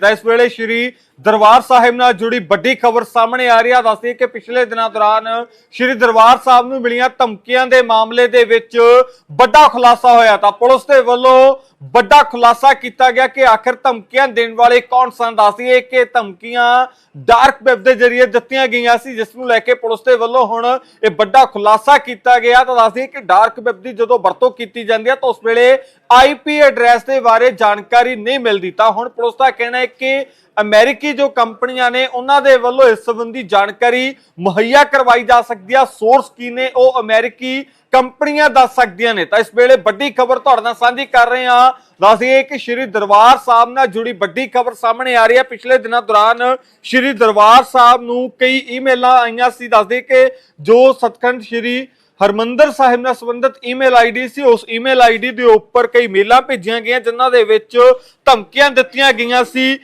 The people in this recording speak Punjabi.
ਤਾਂ ਇਸ ਵੇਲੇ ਸ਼੍ਰੀ ਦਰਬਾਰ ਸਾਹਿਬ ਨਾਲ ਜੁੜੀ ਵੱਡੀ ਖਬਰ ਸਾਹਮਣੇ ਆ ਰਹੀ ਆ। ਦੱਸਦੀ ਕਿ ਪਿਛਲੇ ਦਿਨਾਂ ਦੌਰਾਨ ਸ਼੍ਰੀ ਦਰਬਾਰ ਸਾਹਿਬ ਨੂੰ ਮਿਲੀਆਂ ਧਮਕੀਆਂ ਦੇ ਮਾਮਲੇ ਦੇ ਵਿੱਚ ਵੱਡਾ ਖੁਲਾਸਾ ਹੋਇਆ। ਤਾਂ ਪੁਲਿਸ ਦੇ ਵੱਲੋਂ ਵੱਡਾ ਖੁਲਾਸਾ ਕੀਤਾ ਗਿਆ ਕਿ ਆਖਿਰ ਧਮਕੀਆਂ ਦੇਣ ਵਾਲੇ ਕੌਣ ਸਨ? ਦੱਸਦੀਏ ਕਿ ਧਮਕੀਆਂ ਡਾਰਕ ਵੈਬ ਦੇ ਜ਼ਰੀਏ ਦਿੱਤੀਆਂ ਗਈਆਂ ਸੀ, ਜਿਸ ਨੂੰ ਲੈ ਕੇ ਪੁਲਿਸ ਦੇ ਵੱਲੋਂ ਹੁਣ ਇਹ ਵੱਡਾ ਖੁਲਾਸਾ ਕੀਤਾ ਗਿਆ। ਤਾਂ ਦੱਸਦੀਏ ਕਿ ਡਾਰਕ ਵੈਬ ਦੀ ਜਦੋਂ ਵਰਤੋਂ ਕੀਤੀ ਜਾਂਦੀ ਹੈ ਤਾਂ ਉਸ ਵੇਲੇ ਆਈਪੀ ਐਡਰੈਸ ਦੇ ਬਾਰੇ ਜਾਣਕਾਰੀ ਨਹੀਂ ਮਿਲਦੀ। ਤਾਂ ਹੁਣ ਪੁਲਿਸ ਦਾ ਕਹਿਣਾ ਹੈ ਕਿ ਅਮਰੀਕੀ ਜੋ ਕੰਪਨੀਆਂ ਨੇ ਉਹਨਾਂ ਦੇ ਵੱਲੋਂ ਇਸ ਸੰਬੰਧੀ ਜਾਣਕਾਰੀ ਮੁਹੱਈਆ ਕਰਵਾਈ ਜਾ ਸਕਦੀ ਆ। ਸੋਰਸ ਕੀ ਨੇ ਉਹ ਅਮਰੀਕੀ ਕੰਪਨੀਆਂ ਦੱਸ ਸਕਦੀਆਂ ਨੇ। ਤਾਂ ਇਸ ਵੇਲੇ ਵੱਡੀ ਖਬਰ ਤੁਹਾਡੇ ਨਾਲ ਸਾਂਝੀ ਕਰ ਰਹੇ ਹਾਂ। ਦੱਸਦੀਏ ਕਿ ਸ਼੍ਰੀ ਦਰਬਾਰ ਸਾਹਿਬ ਨਾਲ ਜੁੜੀ ਵੱਡੀ ਖਬਰ ਸਾਹਮਣੇ ਆ ਰਹੀ ਹੈ। ਪਿਛਲੇ ਦਿਨਾਂ ਦੌਰਾਨ ਸ਼੍ਰੀ ਦਰਬਾਰ ਸਾਹਿਬ ਨੂੰ ਕਈ ਈਮੇਲਾਂ ਆਈਆਂ ਸੀ। ਦੱਸਦੇ ਕਿ ਜੋ ਸਤਖੰਡ ਸ਼੍ਰੀ ਹਰਮੰਦਰ ਸਾਹਿਬ ਨਾਲ ਸੰਬੰਧਿਤ ਈਮੇਲ ਆਈਡੀ ਸੀ। ਉਸ ਈਮੇਲ ਆਈਡੀ ਦੇ ਉੱਪਰ ਕਈ ਮੇਲਾਂ ਭੇਜੀਆਂ ਗਈਆਂ, ਜਿਨ੍ਹਾਂ ਦੇ ਵਿੱਚ ਧਮਕੀਆਂ ਦਿੱਤੀਆਂ ਗਈਆਂ ਸੀ।